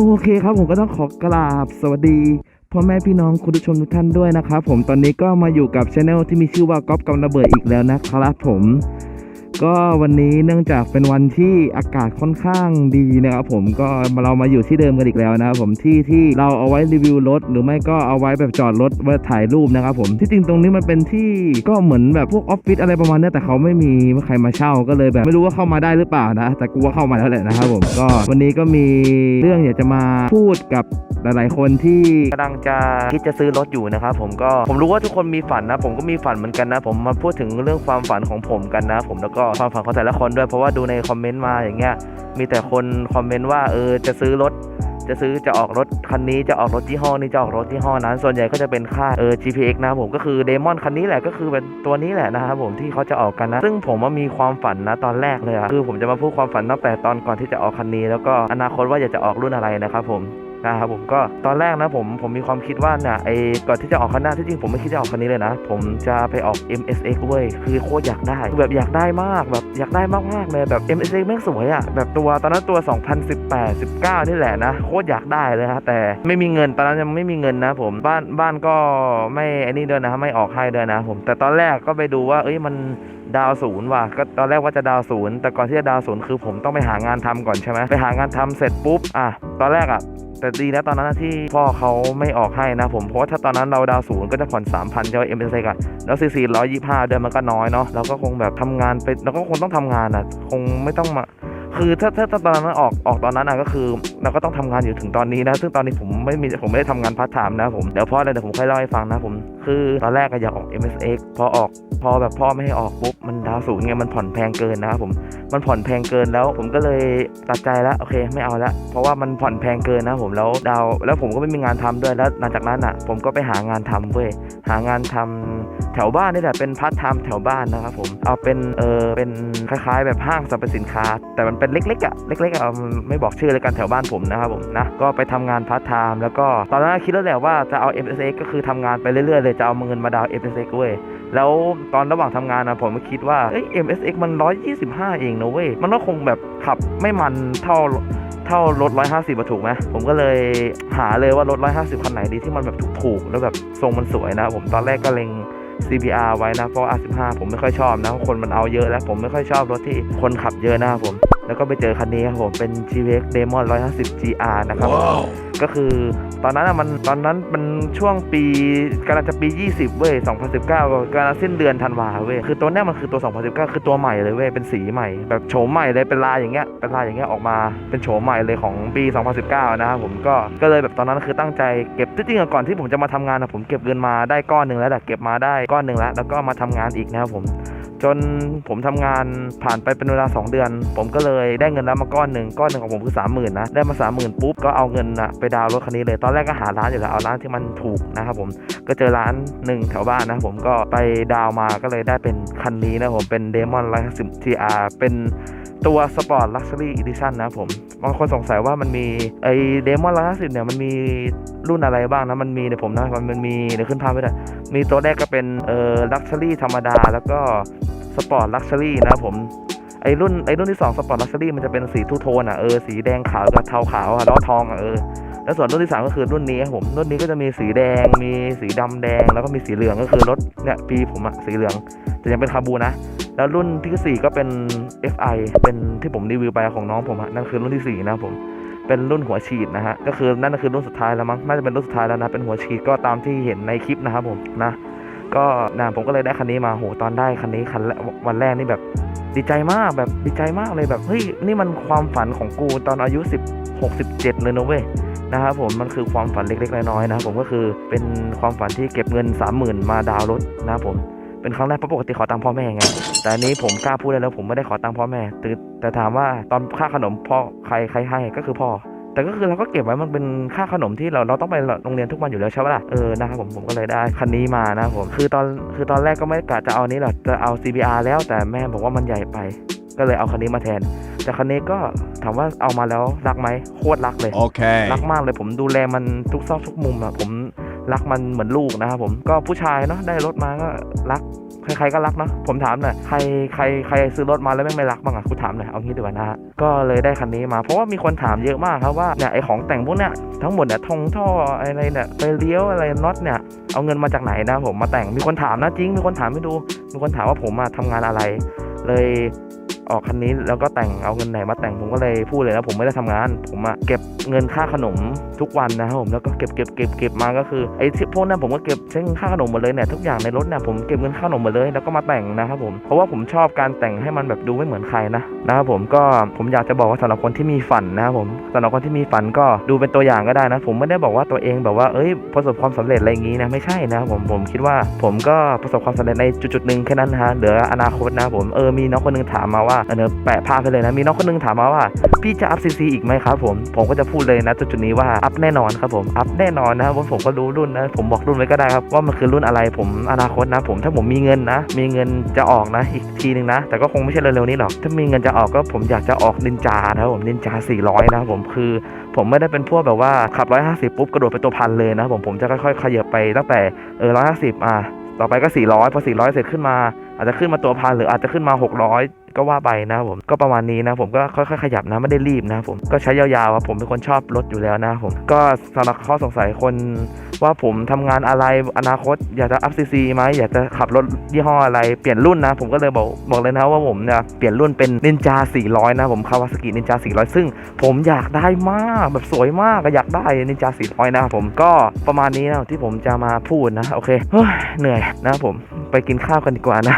โอเคครับผมก็ต้องขอกราบสวัสดีพ่อแม่พี่น้องคุณผู้ชมทุกท่านด้วยนะครับผมตอนนี้ก็มาอยู่กับช anel ที่มีชื่อว่าก๊อฟกำระเบิดอีกแล้วนะครับผม ก็วันนี้เนื่องจากเป็นวันที่อากาศค่อนข้างดีนะครับผมก็เรามาอยู่ที่เดิมกันอีกแล้วนะครับผมที่ที่เราเอาไว้รีวิวรถหรือไม่ก็เอาไว้แบบจอดรถไว้ถ่ายรูปนะครับผมที่จริงตรงนี้มันเป็นที่ก็เหมือนแบบพวกออฟฟิศอะไรประมาณนี้แต่เขาไม่มีใครมาเช่าก็เลยแบบไม่รู้ว่าเข้ามาได้หรือเปล่านะ แต่กูว่าเข้ามาแล้วแหละนะครับผมก็วันนี้ก็มีเรื่องอยากจะมาพูดกับหลายๆ คนที่กำลังจะคิดจะซื้อรถอยู่นะครับผมก็ผมรู้ว่าทุกคนมีฝันนะ ผมก็มีฝันเหมือนกันนะ ผมมาพูดถึงเรื่องความฝันของผมกันนะ ผมแล้วก็ความฝันของแต่ละคนด้วย เพราะว่าดูในคอมเมนต์มาอย่างเงี้ยมีแต่คนคอมเมนต์ว่าเออจะซื้อรถ จะซื้อจะออกรถคันนี้จะออกรถยี่ห้อนี้จะออกรถยี่ห้อนั้น ส่วนใหญ่ก็จะเป็นค่าเออ GPX นะผมก็คือเดมอนคันนี้แหละก็คือเป็นตัวนี้แหละนะครับผมที่เขาจะออกกันนะ ซึ่งผมว่ามีความฝันนะตอนแรกเลยอะคือผมจะมาพูดความฝันตั้งแต่ตอนก่อนที่จะออกคันนี้ แล้วก็อนาคตว่าอยากจะออกรุ่นอะไรนะครับผม นะครับผมก็ตอนแรกนะผมผมมีความคิดว่าเนี่ยไอ้ก่อนที่จะออกคันหน้าที่จริงผมไม่คิดจะออกคันนี้เลยนะ ผมจะไปออก MSX เว้ยคือโคตรอยากได้แบบอยากได้มากแบบอยากได้มากๆเลยแบบ MSX แม่งสวยอะแบบตัวตอนนั้นตัว 2018 19 นี่แหละนะโคตรอยากได้เลยฮะแต่ไม่มีเงินตอนนั้นยังไม่มีเงินนะ ผมบ้านบ้านก็ไม่ไอ้นี่เดินนะไม่ออกให้เดินนะ ผมแต่ตอนแรกก็ไปดูว่า เอ้ยมันดาวศูนย์ว่ะก็ตอนแรกว่าจะดาวศูนย์แต่ก่อนที่จะดาวศูนย์คือผมต้องไปหางานทำก่อนใช่ไหมไปหางานทำเสร็จปุ๊บอะตอนแรกอะแต่ดีนะตอนนั้นที่พ่อเขาไม่ออกให้นะผมเพราะว่าถ้าตอนนั้นเราดาวศูนย์ก็จะผ่อน 3 0 0 0จะเอ็มเอสกันแล้วซีซีร้อยยี่ห้าเดือนมันก็น้อยเนาะเราก็คงแบบทำงานไปเราก็คงต้องทำงานอะคงไม่ต้องมา คือถ้าถ้าตอนนั้นออกออกตอนนั้นอะก็คือเราก็ต้องทำงานอยู่ถึงตอนนี้นะ ซึ่งตอนนี้ผมไม่มีผมไม่ได้ทำงานพาร์ทไทม์นะผมเดี๋ยวพ่อเลยเดี๋ยวผมค่อยเล่าให้ฟังนะผมคือตอนแรกก็อยากออก MSX พอออกพอแบบพ่อไม่ให้ออกปุ๊บมันดาวศูนย์ไงมันผ่อนแพงเกินนะครับผมมันผ่อนแพงเกินแล้ว ผมก็เลยตัดใจแล้วโอเคไม่เอาละเพราะว่ามันผ่อนแพงเกินนะผมแล้วดาวแล้วผมก็ไม่มีงานทำด้วยแล้วหลังจากนั้นอะ ผมก็ไปหางานทำเว้ยหางานทำ แถวบ้านนี่แหละเป็นพาร์ทไทม์แถวบ้านนะครับผมเอาเป็นเออเป็นคล้ายๆ แบบห้างสรรพสินค้า แต่มันเป็นเล็กๆอะเล็กๆอะไม่บอกชื่อเลยกันแถวบ้านผมนะครับผมนะก็ไปทำงานพาร์ทไทม์แล้วก็ตอนนั้นคิดแล้วแหละว่าจะเอา MSX ก็คือทำงานไปเรื่อยๆเลยจะเอาเงินมาดาว MSX เว้ยแล้วตอนระหว่างทำงานนะผมก็คิดว่าเอ้ย MSX มัน 125 เองนะเว้ยมันก็คงแบบขับไม่มันเท่าเท่ารถ 150บถูกไหมผมก็เลยหาเลยว่ารถ 150 คันไหนดีที่มันแบบถูกๆแล้วแบบทรงมันสวยนะผมตอนแรกก็เล็ง CBR ไว้นะเพราะ R15 ผมไม่ค่อยชอบนะคนมันเอาเยอะแล้วผมไม่ค่อยชอบรถที่คนขับเยอะนะครับผม แล้วก็ไปเจอคันนี้ครับผมเป็น GVX Demon 150 GR นะครับก็คือตอนนั้นอะมันตอนนั้นมันช่วงปีกำลังจะปี 20 เว้ย 2019กำลังสิ้นเดือนธันวาเว้ย คือตัวเนี้ยมันคือตัว 2019 คือตัวใหม่เลยเว้ย เป็นสีใหม่ แบบโฉมใหม่เลย เป็นลายอย่างเงี้ย เป็นลายอย่างเงี้ยออกมา เป็นโฉมใหม่เลยของปี 2019 นะครับผมก็ ก็เลยแบบตอนนั้นคือตั้งใจเก็บที่จริงอะก่อนที่ผมจะมาทำงานอะผมเก็บเงินมาได้ก้อนหนึ่งแล้วแหละเก็บมาได้ก้อนหนึ่งแล้ว แล้วก็มาทำงานอีกนะครับผม จนผมทำงานผ่านไปเป็นเวลา 2 เดือน ผมก็เลยได้เงินแล้วมาก้อนหนึ่งก้อนหนึ่งของผมคือ30,000นะได้มา30,000ปุ๊บก็เอาเงินอะไปดาวรถคันนี้เลยตอนแรกก็หาร้านอยู่แล้วเอาร้านที่มันถูกนะครับผมก็เจอร้านหนึ่งแถวบ้านนะผมก็ไปดาวมาก็เลยได้เป็นคันนี้นะผมเป็นเดมอนไลท์สิบทีอาร์เป็นตัว Sport Luxury Edition นะผมบางคนสงสัยว่ามันมีไอ้ Demon 150เนี่ยมันมีรุ่นอะไรบ้างนะ มันมีเดี๋ยวผมนะมันมันมีเดี๋ยวขึ้นภาพไว้ด้วยมีตัวแรกก็เป็นเอ่อ Luxury ธรรมดา แล้วก็สปอร์ตลักชัรี่นะผมไอรุ่นไอรุ่นที่2สปอร์ตลักชัรี่มันจะเป็นสีทูโทนอะเออสีแดงขาวกับเทาขาวอะล้อทองอะเออแล้วส่วนรุ่นที่ 3 ก็คือรุ่นนี้ครับผมรุ่นนี้ก็จะมีสีแดง มีสีดำแดง แล้วก็มีสีเหลืองก็คือรถเนี่ยปีผมอะสีเหลืองแต่ยังเป็นคาบูนะ แล้วรุ่นที่ 4 ก็เป็น FI เป็นที่ผมรีวิวไปของน้องผมอะนั่นคือรุ่นที่ 4 นะครับผมเป็นรุ่นหัวฉีดนะฮะก็คือนั่นก็คือรุ่นสุดท้ายแล้วมั้งน่าจะเป็นรุ่นสุดท้ายแล้วนะเป็นหัวฉีดก็ตามที่เห็นในคลิปนะครับผมนะก็นะผมก็เลยได้คันนี้มาโหตอนได้คันนี้คันวันแรกนี่แบบดีใจมากแบบดีใจมากเลยแบบเฮ้ยนี่มันความฝันของกูตอนอายุ 10 6 17เลยนะเว้ยนะครับผมมันคือความฝันเล็กๆน้อยๆนะผมก็คือเป็นความฝันที่เก็บเงิน 30,000 มาดาวรถนะครับผม เป็นครั้งแรกเพราะปกติขอตังค์พ่อแม่ไงแต่อันนี้ผมกล้าพูดได้แล้วผมไม่ได้ขอตังค์พ่อแม่แต่แต่ถามว่าตอนค่าขนมพ่อใครใครให้ก็คือพ่อ แต่ก็คือเราก็เก็บไว้มันเป็นค่าขนมที่เราเราต้องไปโรงเรียนทุกวันอยู่แล้วใช่ปะล่ะเออนะครับผมผมก็เลยได้คันนี้มานะครับผมคือตอนคือตอนแรกก็ไม่กะจะเอาอันนี้หรอกจะเอา CBR แล้วแต่แม่บอกว่ามันใหญ่ไป ก็เลยเอาคันนี้มาแทนแต่คันนี้ก็ถามว่าเอามาแล้วรักไหมโคตรรักเลย Okay. รักมากเลยผมดูแลมันทุกซอกทุกมุมอะผม รักมันเหมือนลูกนะครับผมก็ผู้ชายเนาะได้รถมาก็รักใครๆก็รักเนาะผมถามหน่อยใครใครใครซื้อรถมาแล้วแม่ไม่รักบ้างอะคุณถามหน่อยเอางี้ดีกว่านะฮะก็เลยได้คันนี้มาเพราะว่ามีคนถามเยอะมากครับว่าเนี่ยไอของแต่งพวกเนี้ยทั้งหมดเนี่ยทงท่ออะไรเนี่ยไปเลี้ยวอะไรน็อตเนี่ยเอาเงินมาจากไหนนะผมมาแต่งมีคนถามนะจริงมีคนถามให้ดูมีคนถามว่าผมมาทำงานอะไร เลย ออกคันนี้แล้วก็แต่งเอาเงินไหนมาแต่งผมก็เลยพูดเลยนะผมไม่ได้ทำงาน ผมอะเก็บเงินค่าขนมทุกวันนะครับผมแล้วก็เก็บเก็บเก็บเก็บมาก็คือไอ้พวกนั้นผมก็เก็บใช้เงินค่าขนมหมดเลยเนี่ยทุกอย่างในรถเนี่ยผมเก็บเงินค่าขนมหมดเลยแล้วก็มาแต่งนะครับผมเพราะว่าผมชอบการแต่งให้มันแบบดูไม่เหมือนใครนะนะครับผมก็ผมอยากจะบอกว่าสำหรับคนที่มีฝันนะครับผมสำหรับคนที่มีฝันก็ดูเป็นตัวอย่างก็ได้นะ ผมไม่ได้บอกว่าตัวเองแบบว่าเอ้ยประสบความสำเร็จอะไรอย่างงี้นะไม่ใช่นะครับผมผมคิดว่าผมก็ประสบความสำเร็จในจุดๆหนึ่งแค่นั้นนะฮะเหลืออนาคตนะผมเออมีน้องคนนึงถามมาว่าเออแปะภาพไปเลยนะ มีน้องคนหนึงถามมาว่า พี่จะอัพซีซีอีกไหมครับผม ผมก็จะพูดเลยนะจุดนี้ว่าอัพแน่นอนครับผม อัพแน่นอนนะครับผมผมก็รู้รุ่นนะ ผมบอกรุ่นไว้ก็ได้ครับ ว่ามันคือรุ่นอะไร ผมอนาคตนะ ผมถ้าผมมีเงินนะ มีเงินจะออกนะ อีกทีหนึ่งนะ แต่ก็คงไม่ใช่เร็วๆนี้หรอก ถ้ามีเงินจะออกก็ผมอยากจะออกนินจานะครับผมนินจา 400 นะผมคือ ผมไม่ได้เป็นพวกแบบว่าขับ 150 ปุ๊บกระโดดไปตัวพันเลยนะผมผมจะค่อยๆขยับไปตั้งแต่เออ150 อะต่อไปก็ 400 พอ 400 เสร็จขึ้นมา อาจจะขึ้นมาตัวพันหรืออาจจะขึ้นมา 600ก็ว่าไปนะผมก็ประมาณนี้นะผมก็ค่อยๆขยับนะไม่ได้รีบนะผมก็ใช้ยาวๆครับผมเป็นคนชอบรถอยู่แล้วนะผมก็สำหรับข้อสงสัยคนว่าผมทำงานอะไรอนาคต อยากจะอัพซีซีไหมอยากจะขับรถยี่ห้ออะไรเปลี่ยนรุ่นนะ ผมก็เลยบอกบอกเลยนะว่าผมเนี่ยเปลี่ยนรุ่นเป็นนินจา 400 นะผมคาวาสกินินจา 400 ซึ่งผมอยากได้มากแบบสวยมากอะอยากได้นินจา 400 นะผมก็ประมาณนี้นะที่ผมจะมาพูดนะโอเคเหนื่อยนะผมไปกินข้าวกันดีกว่านะ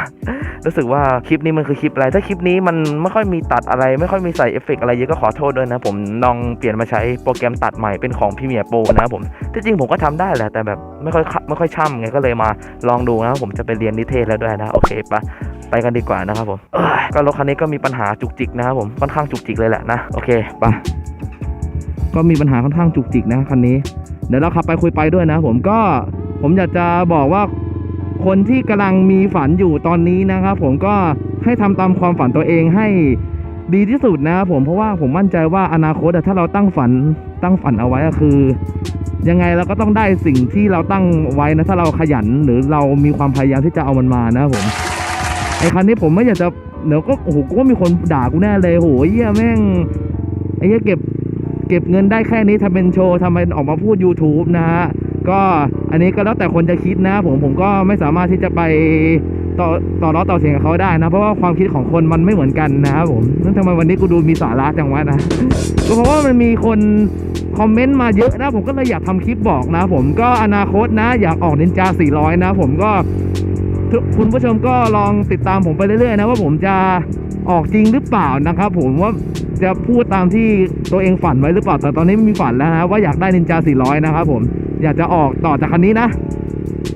รู้สึกว่าคลิปนี้มันคือคลิปอะไรถ้าคลิปนี้มันไม่ค่อยมีตัดอะไร ไม่ค่อยมีใส่เอฟเฟกต์อะไรเยอะก็ขอโทษด้วยนะผมลองเปลี่ยนมาใช้โปรแกรมตัดใหม่เป็นของพี่เมียโปนะผมที่จริงผมก็ทำได้แหละ แต่แบบไม่ค่อยไม่ค่อยช่ำไงก็เลยมาลองดูนะผมจะไปเรียนนิเทศแล้วด้วยนะ โอเคปะไปกันดีกว่านะครับผมก็รถคันนี้ก็มีปัญหาจุกจิกนะครับผมค่อนข้างจุกจิกเลยแหละนะโอเคปะก็มีปัญหาค่อนข้างจุกจิกนะคันนี้เดี๋ยวเราขับไปคุยไปด้วยนะ ผมก็ผมอยากจะบอกว่าคนที่กำลังมีฝันอยู่ตอนนี้นะครับผมก็ ให้ทำตามความฝันตัวเองให้ดีที่สุดนะครับผมเพราะว่าผมมั่นใจว่าอนาคตถ้าเราตั้งฝันตั้งฝันเอาไว้อะคือ ยังไงเราก็ต้องได้สิ่งที่เราตั้งไว้นะถ้าเราขยันหรือเรามีความพยายามที่จะเอามันมานะครับผมไอ้คันนี้ผมไม่อยากจะเดี๋ยวก็โอ้โหกูว่ามีคนด่ากูแน่เลยโหเหี้ยแม่งไอ้เหี้ยเก็บเก็บเงินได้แค่นี้ทำเป็นโชว์ทำเป็นออกมาพูด YouTube นะฮะก็อันนี้ก็แล้วแต่คนจะคิดนะผมผมก็ไม่สามารถที่จะไป ต่อต่อร้อต่อเสียงกับเขาได้นะ เพราะว่าความคิดของคนมันไม่เหมือนกันนะครับผมนั่นทำไมวันนี้กูดูมีสาระจังวะนะก็เพราะว่ามันมีคนคอมเมนต์มาเยอะนะ ผมก็เลยอยากทำคลิปบอกนะ ผมก็อนาคตนะ อยากออกนินจา 400 นะ ผมก็คุณผู้ชมก็ลองติดตามผมไปเรื่อยๆนะ ว่าผมจะออกจริงหรือเปล่านะครับผมว่าจะพูดตามที่ตัวเองฝันไว้หรือเปล่า แต่ตอนนี้ไม่มีฝันแล้วนะว่าอยากได้นินจา 400 นะครับผม อยากจะออกต่อจากคันนี้นะ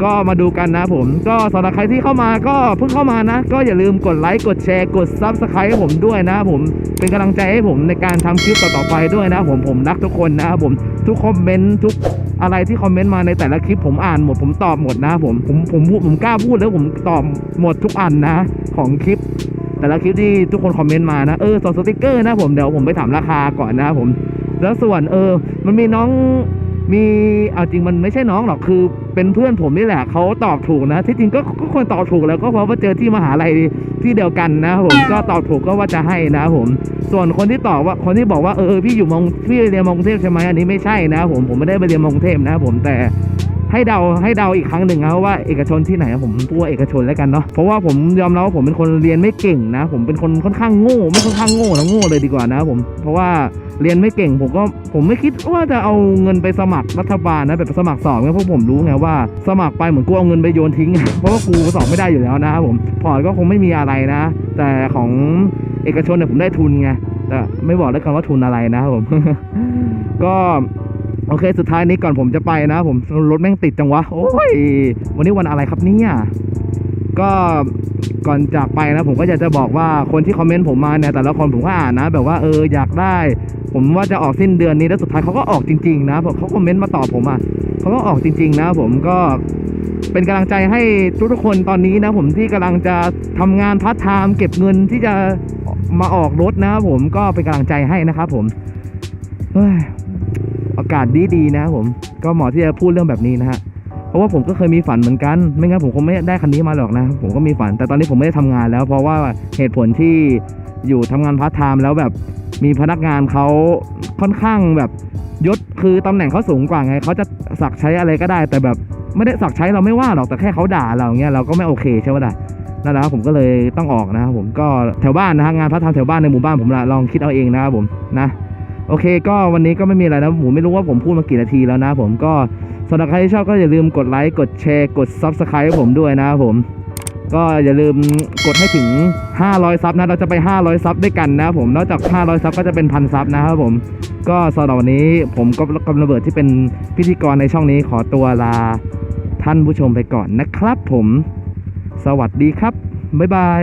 ก็มาดูกันนะผม ก็สำหรับใครที่เข้ามาก็เพิ่งเข้ามานะ ก็อย่าลืมกดไลค์กดแชร์กดซับสไครต์ให้ผมด้วยนะผมเป็นกำลังใจให้ผมในการทำคลิปต่อๆไปด้วยนะผมผมรักทุกคนนะครับผมทุกคอมเมนต์ทุกอะไรที่คอมเมนต์มาในแต่ละคลิปผมอ่านหมดผมตอบหมดนะผมผมผมพูดผมกล้าพูดแล้วผมตอบหมดทุกอันนะ ของคลิป แต่ละคลิปที่ทุกคนคอมเมนต์มานะเออส่งสติกเกอร์นะผมเดี๋ยวผมไปถามราคาก่อนนะผม แล้วส่วนเออ มันมีน้อง มีเอาจริงมันไม่ใช่น้องหรอกคือ เป็นเพื่อนผมนี่แหละเขาตอบถูกนะ ที่จริงก็ก็ควรตอบถูกแล้วก็เพราะว่าเจอที่มหาลัยที่เดียวกันนะผมก็ตอบถูกก็ว่าจะให้นะผม ส่วนคนที่ตอบว่าคนที่บอกว่าเออพี่อยู่มองพี่เรียนมองเทพใช่ไหมอันนี้ไม่ใช่นะผมผมไม่ได้ไปเรียนมองเทพนะผมแต่ ให้เดาให้เดาอีกครั้งหนึ่งนะว่าเอกชนที่ไหนผมพูดว่าเอกชนแล้วกันเนาะเพราะว่าผมยอมรับว่าผมเป็นคนเรียนไม่เก่งนะ ผมเป็นคนค่อนข้างโง่ไม่ค่อนข้างโง่นะโง่เลยดีกว่านะผมเพราะว่าเรียนไม่เก่งผมก็ผมไม่คิดว่าจะเอาเงินไปสมัครรัฐบาลนะแบบสมัครสอบเนี่ยเพราะผมรู้ไงว่าสมัครไปเหมือนกูเอาเงินไปโยนทิ้ง เพราะว่ากูสอบไม่ได้อยู่แล้วนะครับผมพอร์ตก็คงไม่มีอะไรนะ แต่ของเอกชนเนี่ยผมได้ทุนไงแต่ไม่บอกแล้วกันว่าทุนอะไรนะครับผมก็ โอเค สุดท้ายนี้ก่อนผมจะไปนะ ผมรถแม่งติดจังวะ โอ้ย วันนี้วันอะไรครับเนี่ย ก็ก่อนจากไปนะ ผมก็อยากจะบอกว่าคนที่คอมเมนต์ผมมาเนี่ยแต่ละคนผมก็อ่านนะ แบบว่าเอออยากได้ ผมว่าจะออกสิ้นเดือนนี้แล้วสุดท้ายเขาก็ออกจริงๆนะเพราะเขาคอมเมนต์มาตอบผมอะเขาก็ออกจริง ๆ นะ ผมก็เป็นกำลังใจให้ทุกๆคนตอนนี้นะ ผมที่กำลังจะทำงานพาร์ทไทม์เก็บเงินที่จะมาออกรถนะ ผมก็เป็นกำลังใจให้นะครับผมเฮ้ย อากาศดีดีๆนะครับผมก็เหมาะที่จะพูดเรื่องแบบนี้นะฮะราะว่าผมก็เคยมีฝันเหมือนกัน ไม่งั้นผมคงไม่ได้คันนี้มาหรอกนะผมก็มีฝันแต่ตอนนี้ผมไม่ได้ทำงานแล้ว เพราะว่าเหตุผลที่อยู่ทำงานพาร์ทไทม์แล้วแบบมีพนักงานเขาค่อนข้างแบบยศคือตำแหน่งเขาสูงกว่าไงเขาจะสักใช้อะไรก็ได้ แต่แบบไม่ได้สักใช้เราไม่ว่าหรอกแต่แค่เขาด่าเราอย่างเงี้ยเราก็ไม่โอเคใช่ไหมล่ะนั่นแหละครับผมก็เลยต้องออกนะครับผมก็แถวบ้านนะฮะงานพาร์ทไทม์แถวบ้านในหมู่บ้านผมละลองคิดเอาเองนะครับผมนะ โอเค ก็วันนี้ก็ไม่มีอะไรนะผมไม่รู้ว่าผมพูดมากี่นาทีแล้วนะผมก็สำหรับใครที่ชอบก็อย่าลืมกดไลค์กดแชร์กด Subscribe ให้ผมด้วยนะผมก็อย่าลืมกดให้ถึง 500 ซับนะ เราจะไป 500 ซับด้วยกันนะผม นอกจาก 500 ซับก็จะเป็นพันซับนะครับผม ก็สำหรับวันนี้ผมก็กำระเบิดที่เป็นพิธีกรในช่องนี้ขอตัวลาท่านผู้ชมไปก่อนนะครับผม สวัสดีครับ บ๊ายบาย